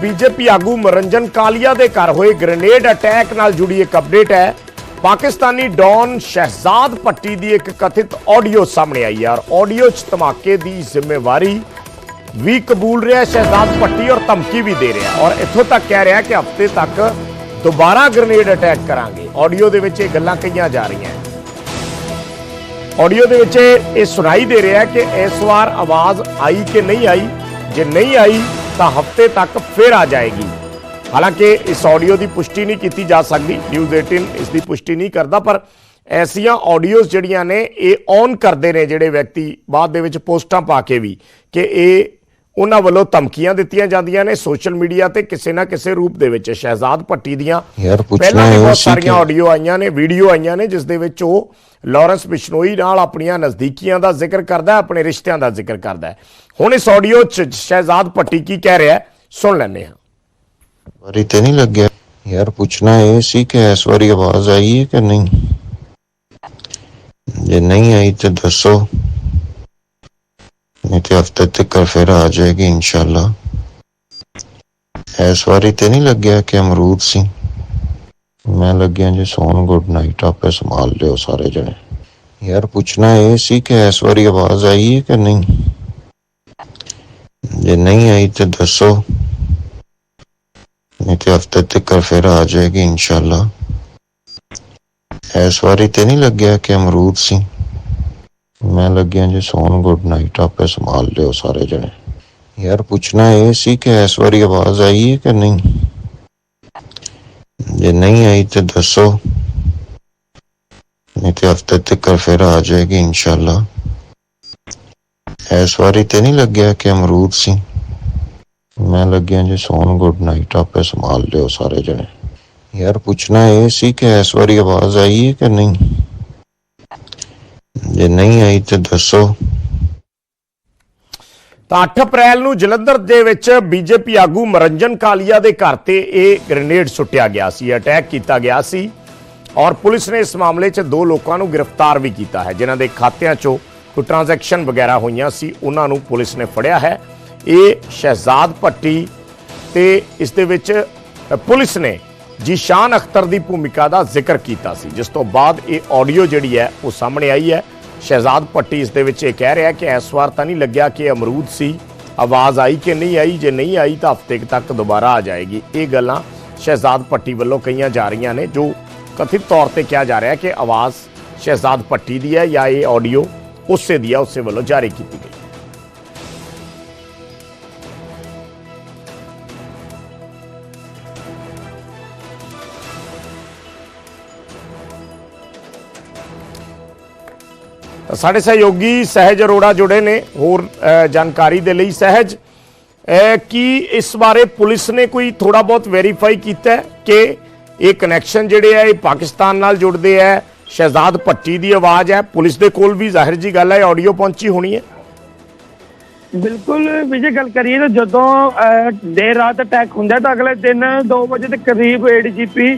BJP ਆਗੂ ਮਰੰਜਨ ਕਾਲੀਆ ਦੇ ਘਰ ਹੋਏ ਗ੍ਰੇਨੇਡ ਅਟੈਕ ਨਾਲ ਜੁੜੀ ਇੱਕ ਅਪਡੇਟ ਹੈ। ਪਾਕਿਸਤਾਨੀ ਡੌਨ ਸ਼ਹਿਜ਼ਾਦ ਪੱਟੀ ਦੀ ਇੱਕ ਕਥਿਤ ਆਡੀਓ ਸਾਹਮਣੇ ਆਈ ਹੈ ਔਰ ਆਡੀਓ 'ਚ ਧਮਾਕੇ ਦੀ ਜ਼ਿੰਮੇਵਾਰੀ ਵੀ ਕਬੂਲ ਰਿਹਾ ਸ਼ਹਿਜ਼ਾਦ ਪੱਟੀ ਔਰ ਧਮਕੀ ਵੀ ਦੇ ਰਿਹਾ ਔਰ ਇੱਥੋਂ ਤੱਕ ਕਹਿ ਰਿਹਾ ਕਿ ਹਫ਼ਤੇ ਤੱਕ ਦੁਬਾਰਾ ਗ੍ਰੇਨੇਡ ਅਟੈਕ ਕਰਾਂਗੇ। ਆਡੀਓ ਦੇ ਵਿੱਚ ਇਹ ਗੱਲਾਂ ਕਹੀਆਂ ਜਾ ਰਹੀਆਂ ਆਡੀਓ ਦੇ ਵਿੱਚ ਇਹ ਸੁਣਾਈ ਦੇ ਰਿਹਾ ਕਿ ਇਸ ਵਾਰ ਆਵਾਜ਼ ਆਈ ਕਿ ਨਹੀਂ ਆਈ? ਜੇ ਨਹੀਂ ਆਈ ਤਾਂ ਹਫ਼ਤੇ ਤੱਕ ਫਿਰ ਆ ਜਾਏਗੀ। ਹਾਲਾਂਕਿ ਇਸ ਆਡੀਓ ਦੀ ਪੁਸ਼ਟੀ ਨਹੀਂ ਕੀਤੀ ਜਾ ਸਕਦੀ ਨਿਊਜ਼ 18 ਇਸ ਦੀ ਪੁਸ਼ਟੀ ਨਹੀਂ ਕਰਦਾ, ਪਰ ਐਸੀਆਂ ਆਡੀਓਜ਼ ਜਿਹੜੀਆਂ ਨੇ, ਇਹ ਔਨ ਕਰਦੇ ਨੇ ਜਿਹੜੇ ਵਿਅਕਤੀ ਬਾਅਦ ਦੇ ਵਿੱਚ ਪੋਸਟਾਂ ਪਾ ਕੇ ਵੀ ਕਿ ਇਹ ਉਹਨਾਂ ਵੱਲੋਂ ਧਮਕੀਆਂ ਦਿੱਤੀਆਂ ਜਾਂਦੀਆਂ ਨੇ ਸੋਸ਼ਲ ਮੀਡੀਆ ਤੇ ਕਿਸੇ ਨਾ ਕਿਸੇ ਰੂਪ ਦੇ ਵਿੱਚ ਸ਼ਹਿਜ਼ਾਦ ਭੱਟੀ ਦੀਆਂ। ਪਹਿਲਾਂ ਵੀ ਬਹੁਤ ਸਾਰੀਆਂ ਆਡੀਓ ਆਈਆਂ ਨੇ ਵੀਡੀਓ ਆਈਆਂ ਨੇ ਜਿਸ ਦੇ ਵਿੱਚ ਉਹ ਲਾਰੈਂਸ ਬਿਸ਼ਨੋਈ ਨਾਲ ਆਪਣੀਆਂ ਨਜ਼ਦੀਕੀਆਂ ਦਾ ਜ਼ਿਕਰ ਕਰਦਾ ਹੈ ਆਪਣੇ ਰਿਸ਼ਤਿਆਂ ਦਾ ਜ਼ਿਕਰ ਕਰਦਾ ਹੈ। ਹੁਣ ਇਸ ਆਡੀਓ 'ਚ ਸ਼ਹਿਜ਼ਾਦ ਭੱਟੀ ਕੀ ਕਹਿ ਰਿਹਾ ਸੁਣ ਲੈਂਦੇ ਹਾਂ। ਵਾਰੀ ਤੇ ਨਹੀਂ ਲੱਗਿਆ। ਯਾਰ ਪੁੱਛਣਾ ਇਹ ਸੀ ਕਿ ਇਸ ਵਾਰੀ ਆਵਾਜ਼ ਆਈ ਹੈ ਕਿ ਨਹੀਂ? ਜੇ ਨਹੀਂ ਆਈ ਤੇ ਦੱਸੋ। ਨਹੀਂ ਤੇ ਹਫ਼ਤੇ ਤੱਕ ਫਿਰ ਆ ਜਾਏਗੀ ਇਨਸ਼ਾਅੱਲਾ ਇਸ ਵਾਰੀ ਤੇ ਨਹੀਂ ਲੱਗਿਆ ਕਿ ਅਮਰੂਦ ਸੀ ਮੈਂ ਲੱਗਿਆ ਜੀ ਸੌਣ ਗੁੱਡ ਨਾਈਟ ਆਪੇ ਸੰਭਾਲ ਲਿਓ ਸਾਰੇ ਜਣੇ ਯਾਰ ਪੁੱਛਣਾ ਇਹ ਸੀ ਕਿ ਇਸ ਵਾਰੀ ਆਵਾਜ਼ ਆਈ ਹੈ ਕਿ ਨਹੀਂ ਜੇ ਨਹੀਂ ਆਈ ਤੇ ਦੱਸੋ ਨਹੀਂ ਤੇ ਹਫ਼ਤੇ ਤੱਕ ਫਿਰ ਆ ਜਾਏਗੀ ਇਨਸ਼ਾਅੱਲਾ ਇਸ ਵਾਰੀ ਤੇ ਨਹੀਂ ਲੱਗਿਆ ਕਿ ਅਮਰੂਦ ਸੀ ਮੈਂ ਲੱਗਿਆ ਜੀ ਸੌਣ ਗੁੱਡ ਨਾਈਟ ਆਪੇ ਸੰਭਾਲ ਲਿਓ ਸਾਰੇ ਜਣੇ ਯਾਰ ਪੁੱਛਣਾ ਇਹ ਸੀ ਕਿ ਇਸ ਵਾਰੀ ਆਵਾਜ਼ ਆਈ ਹੈ ਕਿ ਨਹੀਂ ਜੇ ਨਹੀਂ ਆਈ ਤੇ ਦੱਸੋ ਨਹੀਂ ਤੇ ਹਫ਼ਤੇ ਤੱਕ ਫਿਰ ਆ ਜਾਏਗੀ ਇਨਸ਼ਾਅੱਲਾ ਇਸ ਵਾਰੀ ਤੇ ਨਹੀਂ ਲੱਗਿਆ ਕਿ ਅਮਰੂਦ ਸੀ ਮੈਂ ਲੱਗਿਆ ਜੀ ਸੌਣ ਗੁੱਡ ਨਾਈਟ ਆਪੇ ਸੰਭਾਲ ਲਿਓ ਸਾਰੇ ਜਣੇ ਯਾਰ ਪੁੱਛਣਾ ਇਹ ਸੀ ਕਿ ਇਸ ਵਾਰੀ ਆਵਾਜ਼ ਆਈ ਹੈ ਕਿ ਨਹੀਂ ਜੇ ਨਹੀਂ ਆਈ ਤੇ ਦੱਸੋ। ਤਾਂ 8 ਅਪ੍ਰੈਲ ਨੂੰ ਜਲੰਧਰ ਦੇ ਵਿੱਚ ਬੀਜੇਪੀ ਆਗੂ ਮਰੰਜਨ ਕਾਲੀਆ ਦੇ ਘਰ ਤੇ ਇਹ ਗ੍ਰੇਨੇਡ ਸੁੱਟਿਆ ਗਿਆ ਸੀ ਅਟੈਕ ਕੀਤਾ ਗਿਆ ਸੀ ਔਰ ਪੁਲਿਸ ਨੇ ਇਸ ਮਾਮਲੇ 'ਚ ਦੋ ਲੋਕਾਂ ਨੂੰ ਗ੍ਰਿਫਤਾਰ ਵੀ ਕੀਤਾ ਹੈ, ਜਿਨ੍ਹਾਂ ਦੇ ਖਾਤਿਆਂ 'ਚੋਂ ਕੋਈ ਟ੍ਰਾਂਜੈਕਸ਼ਨ ਵਗੈਰਾ ਹੋਈਆਂ ਸੀ, ਉਹਨਾਂ ਨੂੰ ਪੁਲਿਸ ਨੇ ਫੜਿਆ ਹੈ। ਇਹ ਸ਼ਹਿਜ਼ਾਦ ਭੱਟੀ ਤੇ ਇਸ ਦੇ ਵਿੱਚ, ਪੁਲਿਸ ਨੇ ਜੀਸ਼ਾਨ ਅਖਤਰ ਦੀ ਭੂਮਿਕਾ ਦਾ ਜ਼ਿਕਰ ਕੀਤਾ ਸੀ, ਜਿਸ ਤੋਂ ਬਾਅਦ ਇਹ ਆਡੀਓ ਜਿਹੜੀ ਹੈ ਉਹ ਸਾਹਮਣੇ ਆਈ ਹੈ। ਸ਼ਹਿਜ਼ਾਦ ਭੱਟੀ ਇਸ ਦੇ ਵਿੱਚ ਇਹ ਕਹਿ ਰਿਹਾ ਕਿ ਇਸ ਵਾਰ ਤਾਂ ਨਹੀਂ ਲੱਗਿਆ ਕਿ ਅਮਰੂਦ ਸੀ। ਆਵਾਜ਼ ਆਈ ਕਿ ਨਹੀਂ ਆਈ, ਜੇ ਨਹੀਂ ਆਈ ਤਾਂ ਹਫ਼ਤੇ ਤੱਕ ਦੁਬਾਰਾ ਆ ਜਾਏਗੀ। ਇਹ ਗੱਲਾਂ ਸ਼ਹਿਜ਼ਾਦ ਭੱਟੀ ਵੱਲੋਂ ਕਹੀਆਂ ਜਾ ਰਹੀਆਂ ਨੇ, ਜੋ ਕਥਿਤ ਤੌਰ ਤੇ ਕਿਹਾ ਜਾ ਰਿਹਾ ਕਿ ਆਵਾਜ਼ ਸ਼ਹਿਜ਼ਾਦ ਭੱਟੀ ਦੀ ਹੈ ਜਾਂ ਇਹ ਆਡੀਓ ਉਸੇ ਦੀ ਹੈ, ਉਸੇ ਵੱਲੋਂ ਜਾਰੀ ਕੀਤੀ ਗਈ। ਸਾਡੇ ਸਹਿਯੋਗੀ ਸਹਿਜ ਅਰੋੜਾ ਜੁੜੇ ਨੇ, ਹੋਰ ਜਾਣਕਾਰੀ ਦੇ ਲਈ ਸਹਿਜ। ਕੀ ਇਸ ਬਾਰੇ ਪੁਲਿਸ ਨੇ ਕੋਈ ਥੋੜਾ ਬਹੁਤ ਵੈਰੀਫਾਈ ਕੀਤਾ ਕਿ ਇਹ ਕਨੈਕਸ਼ਨ ਜਿਹੜੇ ਆ, ਇਹ ਪਾਕਿਸਤਾਨ ਨਾਲ ਜੁੜਦੇ ਆ? ਸ਼ਹਿਜ਼ਾਦ ਭੱਟੀ ਦੀ ਆਵਾਜ਼ ਹੈ, ਪੁਲਿਸ ਦੇ ਕੋਲ ਵੀ ਜ਼ਾਹਿਰ ਜੀ ਗੱਲ ਹੈ ਆਡੀਓ ਪਹੁੰਚੀ ਹੋਣੀ ਹੈ। ਬਿਲਕੁਲ, ਵਿਜੇ ਗੱਲ ਕਰੀਏ ਤਾਂ ਜਦੋਂ ਦੇਰ ਰਾਤ ਅਟੈਕ ਹੁੰਦਾ ਤਾਂ ਅਗਲੇ ਦਿਨ 2 ਵਜੇ ਦੇ ਕਰੀਬ ਏਡੀਜੀਪੀ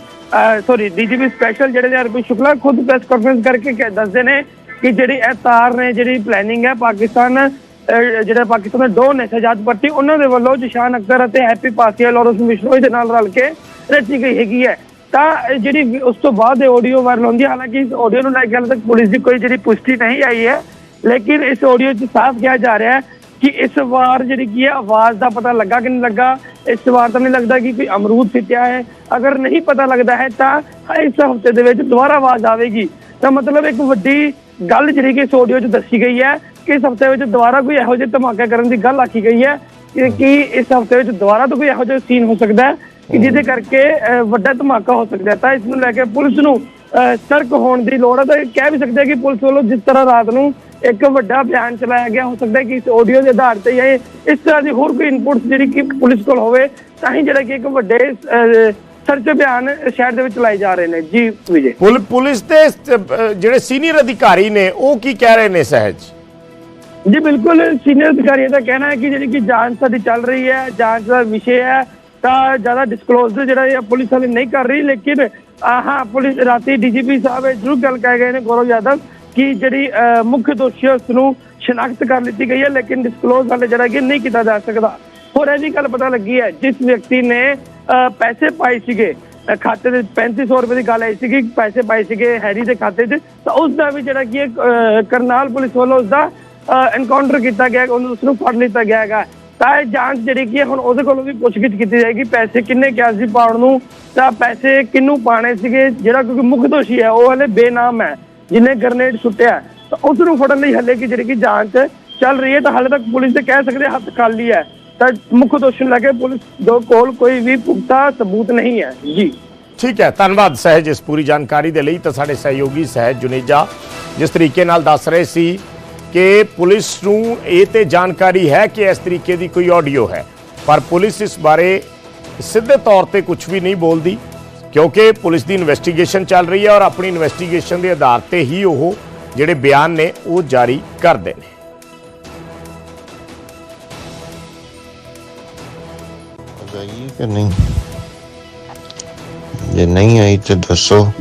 ਸੌਰੀ ਡੀਜੀਪੀ ਸਪੈਸ਼ਲ ਜਿਹੜੇ ਨੇ ਅਰਪੀ ਸ਼ੁਕਲਾ ਖੁਦ ਪ੍ਰੈਸ ਕਾਨਫਰੰਸ ਕਰਕੇ ਦੱਸਦੇ ਨੇ ਕਿ ਜਿਹੜੀ ਇਹ ਤਾਰ ਨੇ ਜਿਹੜੀ ਪਲੈਨਿੰਗ ਹੈ ਪਾਕਿਸਤਾਨ ਅਹ, ਜਿਹੜੇ ਪਾਕਿਸਤਾਨ ਦੇ ਦੋ ਨੇ ਪੱਟੀ ਉਹਨਾਂ ਦੇ ਵੱਲੋਂ ਜਿਸ਼ਾਨ ਅਖਤਰ ਅਤੇ ਹੈਪੀ ਪਾਸੀਆ ਲੋਰਸ ਮਿਸ਼ਨੋਈ ਦੇ ਨਾਲ ਰਲ ਕੇ ਰਚੀ ਗਈ ਹੈਗੀ ਹੈ। ਤਾਂ ਇਹ ਜਿਹੜੀ ਉਸ ਤੋਂ ਬਾਅਦ ਇਹ ਆਡੀਓ ਵਾਇਰਲ ਹੁੰਦੀ ਹੈ ਹਾਲਾਂਕਿ ਇਸ ਆਡੀਓ ਨੂੰ ਲੈ ਕੇ ਹਾਲੇ ਤੱਕ ਪੁਲਿਸ ਦੀ ਕੋਈ ਜਿਹੜੀ ਪੁਸ਼ਟੀ ਨਹੀਂ ਆਈ ਹੈ ਲੇਕਿਨ ਇਸ ਆਡੀਓ 'ਚ ਸਾਫ਼ ਕਿਹਾ ਜਾ ਰਿਹਾ ਹੈ ਕਿ ਇਸ ਵਾਰ ਜਿਹੜੀ ਕੀ ਹੈ ਆਵਾਜ਼ ਦਾ ਪਤਾ ਲੱਗਾ ਕਿ ਨਹੀਂ ਲੱਗਾ ਇਸ ਵਾਰ ਤਾਂ ਨਹੀਂ ਲੱਗਦਾ ਕਿ ਕੋਈ ਅਮਰੂਦ ਫਿੱਟਿਆ ਹੈ। ਅਗਰ ਨਹੀਂ ਪਤਾ ਲੱਗਦਾ ਹੈ ਤਾਂ ਇਸ ਹਫ਼ਤੇ ਦੇ ਵਿੱਚ ਦੁਬਾਰਾ ਆਵਾਜ਼ ਆਵੇਗੀ। ਤਾਂ ਮਤਲਬ ਇੱਕ ਵੱਡੀ ਗੱਲ ਜਿਹੜੀ ਕਿ ਇਸ ਆਡੀਓ 'ਚ ਦੱਸੀ ਗਈ ਹੈ ਕਿ ਇਸ ਹਫ਼ਤੇ ਵਿੱਚ ਦੁਬਾਰਾ ਕੋਈ ਇਹੋ ਜਿਹੇ ਧਮਾਕੇ ਕਰਨ ਦੀ ਗੱਲ ਆਖੀ ਗਈ ਹੈ ਕਿ ਕਿ ਇਸ ਹਫ਼ਤੇ ਵਿੱਚ ਦੁਬਾਰਾ ਤੋਂ ਕੋਈ ਇਹੋ ਜਿਹਾ ਸੀਨ ਹੋ ਸਕਦਾ ਹੈ ਕਿ ਜਿਹਦੇ ਕਰਕੇ ਵੱਡਾ ਧਮਾਕਾ ਹੋ ਸਕਦਾ ਹੈ। ਤਾਂ ਇਸ ਨੂੰ ਲੈ ਕੇ ਪੁਲਿਸ ਨੂੰ ਸਤਰਕ ਹੋਣ ਦੀ ਲੋੜ ਹੈ। ਤਾਂ ਇਹ ਕਹਿ ਵੀ ਸਕਦੇ ਕਿ ਪੁਲਿਸ ਵੱਲੋਂ ਜਿਸ ਤਰ੍ਹਾਂ ਰਾਤ ਨੂੰ ਇੱਕ ਵੱਡਾ ਬਿਆਨ ਚਲਾਇਆ ਗਿਆ ਹੋ ਸਕਦਾ ਕਿ ਇਸ ਆਡੀਓ ਦੇ ਆਧਾਰ ਤੇ ਜਾਂ ਇਸ ਤਰ੍ਹਾਂ ਦੀ ਹੋਰ ਕੋਈ ਇਨਪੁਟਸ ਜਿਹੜੀ ਕਿ ਪੁਲਿਸ ਕੋਲ ਹੋਵੇ ਤਾਂ ਹੀ ਜਿਹੜਾ ਕਿ ਇੱਕ ਵੱਡੇ ਸਰਚ ਅਭਿਆਨ ਸ਼ਹਿਰ ਦੇ ਵਿੱਚ ਚਲਾਏ ਜਾ ਰਹੇ ਨੇ ਜੀ ਵਿਜੇ। ਪੁਲ ਪੁਲਿਸ ਦੇ ਜਿਹੜੇ ਸੀਨੀਅਰ ਅਧਿਕਾਰੀ ਨੇ ਉਹ ਕੀ ਕਹਿ ਰਹੇ ਨੇ ਸਹਿਜ? ਜੀ ਬਿਲਕੁਲ ਸੀਨੀਅਰ ਅਧਿਕਾਰੀਆਂ ਦਾ ਕਹਿਣਾ ਹੈ ਕਿ ਜਿਹੜੀ ਕਿ ਜਾਂਚ ਸਾਡੀ ਚੱਲ ਰਹੀ ਹੈ ਜਾਂਚ ਦਾ ਵਿਸ਼ੇ ਹੈ ਤਾਂ ਜ਼ਿਆਦਾ ਡਿਸਕਲੋਜ਼ ਜਿਹੜਾ ਇਹ ਪੁਲਿਸ ਵਾਲੇ ਨਹੀਂ ਕਰ ਰਹੀ ਲੇਕਿਨ ਅਹ, ਹਾਂ ਪੁਲਿਸ ਰਾਤੀ ਡੀਜੀਪੀ ਸਾਹਿਬ ਇਹ ਜ਼ਰੂਰ ਗੱਲ ਕਹਿ ਗਏ ਨੇ ਗੌਰਵ ਯਾਦਵ ਕਿ ਜਿਹੜੀ ਮੁੱਖ ਦੋਸ਼ੀ ਉਸ ਨੂੰ ਸ਼ਨਾਖਤ ਕਰ ਲਿੱਤੀ ਗਈ ਹੈ ਲੇਕਿਨ ਡਿਸਕਲੋਜ਼ ਹਾਲੇ ਜਿਹੜਾ ਕਿ ਨਹੀਂ ਕੀਤਾ ਜਾ ਸਕਦਾ। ਹੋਰ ਇਹ ਵੀ ਗੱਲ ਪਤਾ ਲੱਗੀ ਹੈ ਜਿਸ ਵਿਅਕਤੀ ਨੇ ਪੈਸੇ ਪਾਏ ਸੀਗੇ। ਖਾਤੇ ਦੇ 3500 ਰੁਪਏ ਦੀ ਗੱਲ ਆਈ ਸੀਗੀ ਪੈਸੇ ਪਾਏ ਸੀਗੇ ਹੈਰੀ ਦੇ ਖਾਤੇ 'ਚ। ਤਾਂ ਉਸ ਦਾ ਵੀ ਜਿਹੜਾ ਕੀ ਕਰਨਾਲ ਪੁਲਿਸ ਵੱਲੋਂ ਉਸ ਦਾ ਐਨਕਾਊਂਟਰ ਕੀਤਾ ਗਿਆ, ਉਹਨੂੰ ਉਸ ਨੂੰ ਫੜ ਲਿੱਤਾ ਗਿਆ ਹੈਗਾ। ਤਾਂ ਇਹ ਜਾਂਚ ਜਿਹੜੀ ਕੀ ਹੁਣ ਉਹਦੇ ਕੋਲੋਂ ਵੀ ਪੁੱਛਗਿੱਛ ਕੀਤੀ ਜਾਏਗੀ, ਪੈਸੇ ਕਿੰਨੇ ਕਿਹਾ ਸੀ ਪਾਉਣ ਨੂੰ, ਤਾਂ ਪੈਸੇ ਕਿੰਨੂੰ ਪਾਣੇ ਸੀਗੇ, ਜਿਹੜਾ ਕਿਉਂਕਿ ਮੁੱਖ ਦੋਸ਼ੀ ਹੈ, ਉਹ ਹਲੇ ਬੇਨਾਮ ਹੈ, ਜਿਹਨੇ ਗ੍ਰਨੇਡ ਸੁੱਟਿਆ। ਤਾਂ ਉਸ ਨੂੰ ਫੜਨ ਲਈ ਹਲੇ ਕੀ ਜਿਹੜੀ ਕਿ ਜਾਂਚ ਚੱਲ ਰਹੀ ਹੈ, ਤਾਂ ਹਾਲੇ ਤੱਕ ਪੁਲਿਸ ਦੇ ਕਹਿ ਸਕਦੇ ਹੱਥ ਖਾਲੀ ਹੈ। ਤਾਂ ਮੁੱਖ ਦੋਸ਼ੀ ਨੂੰ ਪੁਲਿਸ ਦੋ ਕੋਲ ਕੋਈ ਵੀ ਪੁਖਤਾ ਸਬੂਤ ਨਹੀਂ ਹੈ। ਜੀ। ਠੀਕ ਹੈ, ਧੰਨਵਾਦ ਸਹਿਜ ਇਸ ਪੂਰੀ ਜਾਣਕਾਰੀ ਦੇ ਲਈ। ਤਾਂ ਸਾਡੇ ਸਹਿਯੋਗੀ ਸਹਿਜ ਜੁਨੇਜਾ ਜਿਸ ਤਰੀਕੇ ਨਾਲ ਦੱਸ ਰਹੇ ਸੀ ਕਿ ਪੁਲਿਸ ਨੂੰ ਇਹ ਤੇ ਜਾਣਕਾਰੀ ਹੈ ਕਿ ਇਸ ਤਰੀਕੇ ਦੀ ਕੋਈ ਆਡੀਓ ਹੈ। ਪਰ ਪੁਲਿਸ ਇਸ ਬਾਰੇ ਸਿੱਧੇ ਤੌਰ ਤੇ ਕੁਝ ਵੀ ਨਹੀਂ ਬੋਲਦੀ, ਕਿਉਂਕਿ ਪੁਲਿਸ ਦੀ ਇਨਵੈਸਟੀਗੇਸ਼ਨ ਚੱਲ ਰਹੀ ਹੈ ਔਰ ਆਪਣੀ ਇਨਵੈਸਟੀਗੇਸ਼ਨ ਦੇ ਆਧਾਰ ਤੇ ਹੀ ਉਹ ਜਿਹੜੇ ਬਿਆਨ ਨੇ ਉਹ ਜਾਰੀ ਕਰਦੇ ਨੇ। ਆਈ ਕਿ ਨਹੀਂ? ਜੇ ਨਹੀਂ ਆਈ ਤੇ ਦੱਸੋ।